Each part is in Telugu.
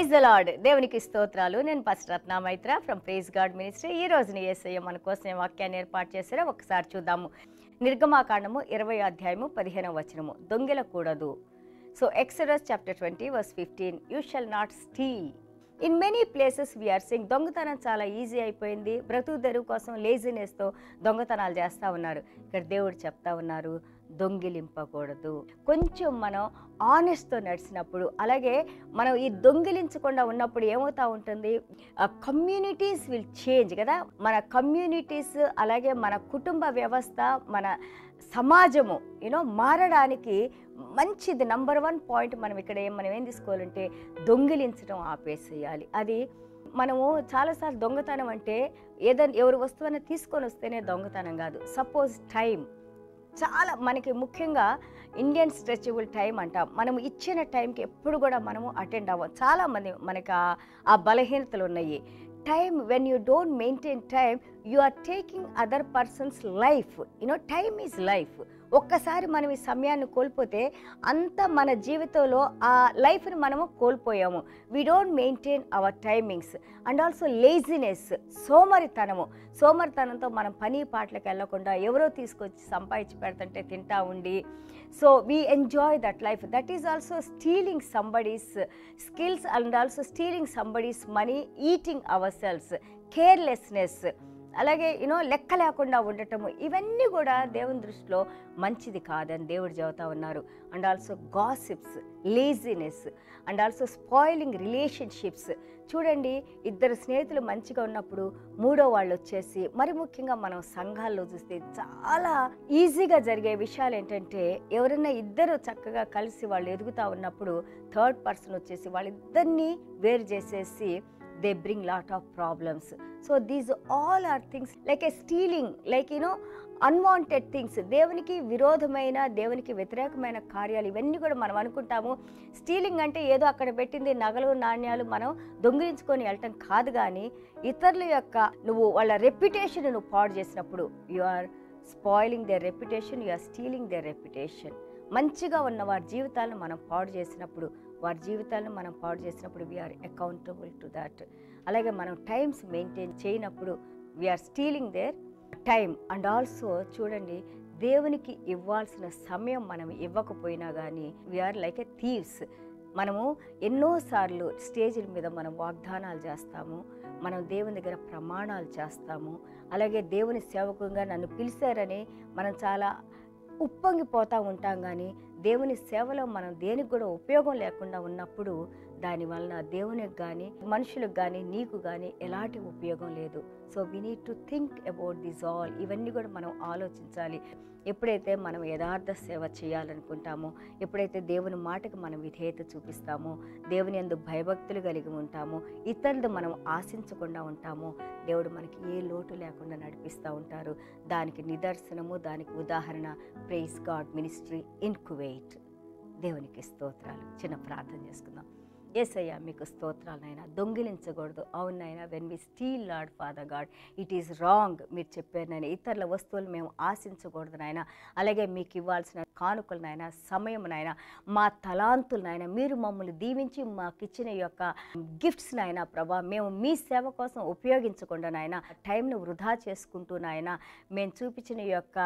ప్రైజ్ లార్డ్ దేవునికి స్తోత్రాలు. నేను first Ratna Maitra from praise god ministry ఈ రోజుని ఏసయ్య మన కోసం వాక్యాన్ని ఏర్పాటు చేశారో ఒకసారి చూద్దాము. నిర్గమాకాండము ఇరవై అధ్యాయము పదిహేనవ వచనము. దొంగలకూడదు. So Exodus chapter twenty verse fifteen you shall not steal in many places we are sing దొంగతనం చాలా ఈజీ అయిపోయింది. బ్రతుకు తెరువు కోసం లేజినెస్తో దొంగతనాలు చేస్తూ ఉన్నారు. ఇక్కడ దేవుడు చెప్తా ఉన్నారు దొంగిలింపకూడదు. కొంచెం మనం ఆనెస్ట్తో నడిచినప్పుడు అలాగే మనం ఈ దొంగిలించకుండా ఉన్నప్పుడు ఏమవుతా ఉంటుంది? కమ్యూనిటీస్ విల్ చేంజ్ కదా? మన కమ్యూనిటీస్ అలాగే మన కుటుంబ వ్యవస్థ మన సమాజము యూనో మారడానికి మంచిది. నంబర్ వన్ పాయింట్ మనం ఇక్కడ ఏం మనం ఏం తీసుకోవాలంటే దొంగిలించడం ఆపేసేయాలి. అది మనము చాలాసార్లు దొంగతనం అంటే ఏదైనా ఎవరు వస్తువుని తీసుకొని వస్తేనే దొంగతనం కాదు. సపోజ్ టైం చాలా మనకి ముఖ్యంగా ఇండియన్ స్ట్రెచబుల్ టైం అంటాం. మనం ఇచ్చిన టైంకి ఎప్పుడు కూడా మనము అటెండ్ అవ్వం. చాలామంది మనకి ఆ- ఆ బలహీనతలు ఉన్నాయి. Time when you don't maintain time you are taking other persons life you know time is life ఒక్కసారి మనం ఈ సమయాన్ని కోల్పోతే అంత మన జీవితంలో ఆ లైఫ్ని మనము కోల్పోయాము. We don't maintain our timings and also laziness సోమరితనము. సోమరితనంతో మనం పని పాటలకు వెళ్ళకుండా ఎవరో తీసుకొచ్చి సంపాదించి పెడుతుంటే తింటా ఉండి. So we enjoy that life that is also stealing somebody's skills and also stealing somebody's money eating our cells carelessness అలాగే యూనో లెక్క లేకుండా ఉండటము ఇవన్నీ కూడా దేవుని దృష్టిలో మంచిది కాదని దేవుడు చెబుతా ఉన్నారు. And also gossips laziness and also spoiling relationships చూడండి ఇద్దరు స్నేహితులు మంచిగా ఉన్నప్పుడు మూడో వాళ్ళు వచ్చేసి మరి ముఖ్యంగా మనం సంఘాల్లో చూస్తే చాలా ఈజీగా జరిగే విషయాలు ఏంటంటే ఎవరైనా ఇద్దరు చక్కగా కలిసి వాళ్ళు ఎదుగుతా ఉన్నప్పుడు థర్డ్ పర్సన్ వచ్చేసి వాళ్ళిద్దరినీ వేరు చేసేసి they bring lot of problems so these all are things like a stealing like you know unwanted things దేవునికి విరోధమైన దేవునికి వ్యతిరేకమైన కార్యాలు ఇవన్నీ కూడా మనం అనుకుంటాము. స్టీలింగ్ అంటే ఏదో అక్కడ పెట్టింది నగలు నాణ్యాలు మనం దొంగిలించుకొని వెళ్ళటం కాదు కానీ ఇతరుల యొక్క నువ్వు వాళ్ళ రెప్యుటేషన్ నువ్వు పాడు చేసినప్పుడు you are spoiling their reputation you are stealing their reputation మంచిగా ఉన్న వారి జీవితాలను మనం పాడు చేసినప్పుడు వారి జీవితాలను మనం పాడు చేసినప్పుడు వీఆర్ అకౌంటబుల్ టు దాట్ అలాగే మనం టైమ్స్ మెయింటైన్ చేయనప్పుడు we are stealing their time and also చూడండి దేవునికి ఇవ్వాల్సిన సమయం మనం ఇవ్వకపోయినా కానీ వీఆర్ లైక్ ఎ థీవ్స్ మనము ఎన్నోసార్లు స్టేజ్ల మీద మనం వాగ్దానాలు చేస్తాము మనం దేవుని దగ్గర ప్రమాణాలు చేస్తాము అలాగే దేవుని సేవకుగా నన్ను పిలిచారని మనం చాలా ఉప్పొంగిపోతూ ఉంటాం కానీ దేవుని సేవలో మనం దేనికి కూడా ఉపయోగం లేకుండా ఉన్నప్పుడు దాని వలన దేవునికి కానీ మనుషులకు కానీ నీకు కానీ ఎలాంటి ఉపయోగం లేదు. So we need to think about this all ఇవన్నీ కూడా మనం ఆలోచించాలి. ఎప్పుడైతే మనం యథార్థ సేవ చేయాలనుకుంటామో ఎప్పుడైతే దేవుని మాటకు మనం విధేయత చూపిస్తామో దేవుని ఎందు భయభక్తులు కలిగి ఉంటామో ఇతరులు మనం ఆశించకుండా ఉంటామో దేవుడు మనకి ఏ లోటు లేకుండా నడిపిస్తూ ఉంటారు. దానికి నిదర్శనము దానికి ఉదాహరణ ప్రేస్ గాడ్ మినిస్ట్రీ ఇన్కువే ఎయిట్ దేవునికి స్తోత్రాలు. చిన్న ప్రార్థన చేసుకుందాం. ఏసయ్యా మీకు స్తోత్రాలనైనా దొంగిలించకూడదు. అవునైనా when we steal lord father god it is wrong మీరు చెప్పారు నాయన ఇతరుల వస్తువులు మేము ఆశించకూడదు నాయన అలాగే మీకు ఇవ్వాల్సిన కానుకలనైనా సమయమునైనా మా తలాంతులనైనా మీరు మమ్మల్ని దీవించి మాకు ఇచ్చిన యొక్క గిఫ్ట్స్ నాయన ప్రభా మేము మీ సేవ కోసం ఉపయోగించకుండా నాయన టైంను వృధా చేసుకుంటూ నాయన మేము చూపించిన యొక్క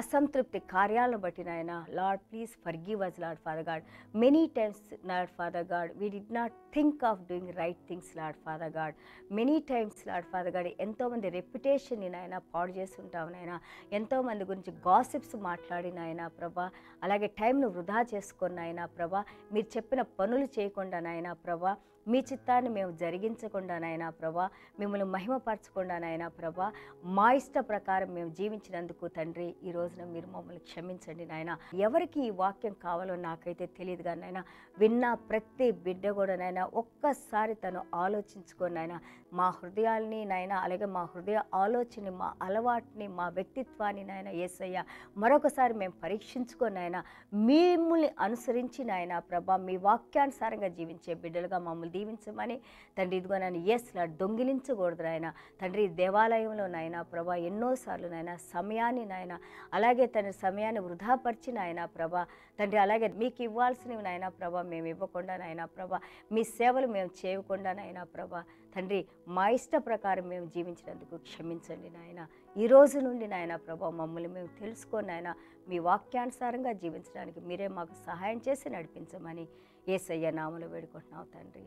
అసంతృప్తి కార్యాలను బట్టి నాయన lord please forgive us lord father god many times lord father god we do not think of doing right things lord father god many times lord father god ఎంతోమంది రెప్యుటేషన్ని నాయన పాడు చేస్తుంటావు నాయన. ఎంతోమంది గురించి గాసిప్స్ మాట్లాడి నాయన ప్రభా. అలాగే టైంను వృధా చేసుకొని ఆయన ప్రభా. మీరు చెప్పిన పనులు చేయకుండా నాయన ప్రభా. మీ చిత్తాన్ని మేము జరిగించకుండానైనా ప్రభా మిమ్మల్ని మహిమపరచకుండానైనా ప్రభా మా ఇష్ట ప్రకారం మేము జీవించినందుకు తండ్రి ఈ రోజున మీరు మమ్మల్ని క్షమించండి నాయన. ఎవరికి ఈ వాక్యం కావాలో నాకైతే తెలియదు కానీ నాయన విన్న ప్రతి బిడ్డ కూడా నాయన ఒక్కసారి తను ఆలోచించుకొని నాయన మా హృదయాల్ని నాయన అలాగే మా హృదయ ఆలోచనని మా అలవాటుని మా వ్యక్తిత్వాన్ని నాయన ఏసయ్య మరొకసారి మేము పరీక్షించుకొని మిమ్మల్ని అనుసరించి నాయన ప్రభా మీ వాక్యానుసారంగా జీవించే బిడ్డలుగా మమ్మల్ని దీవించమని. తండ్రి ఇదిగో నన్ను ఎస్ నా దొంగిలించకూడదు నాయన. తండ్రి దేవాలయంలో నాయన ప్రభా ఎన్నోసార్లు నాయన సమయాన్ని నాయన అలాగే తన సమయాన్ని వృధాపరిచి నాయన ప్రభా తండ్రి అలాగే మీకు ఇవ్వాల్సినవి నాయన ప్రభా మేము ఇవ్వకుండా నాయన ప్రభా మీ సేవలు మేము చేయకుండా నాయన ప్రభా తండ్రి మా ఇష్ట ప్రకారం మేము జీవించినందుకు క్షమించండి నాయన. ఈ రోజు నుండి నాయన ప్రభా మమ్మల్ని మేము తెలుసుకొని నాయన. మీ వాక్యానుసారంగా జీవించడానికి మీరే మాకు సహాయం చేసి నడిపించమని ఏసయ్య నామలు వేడుకుంటున్నావు తండ్రి.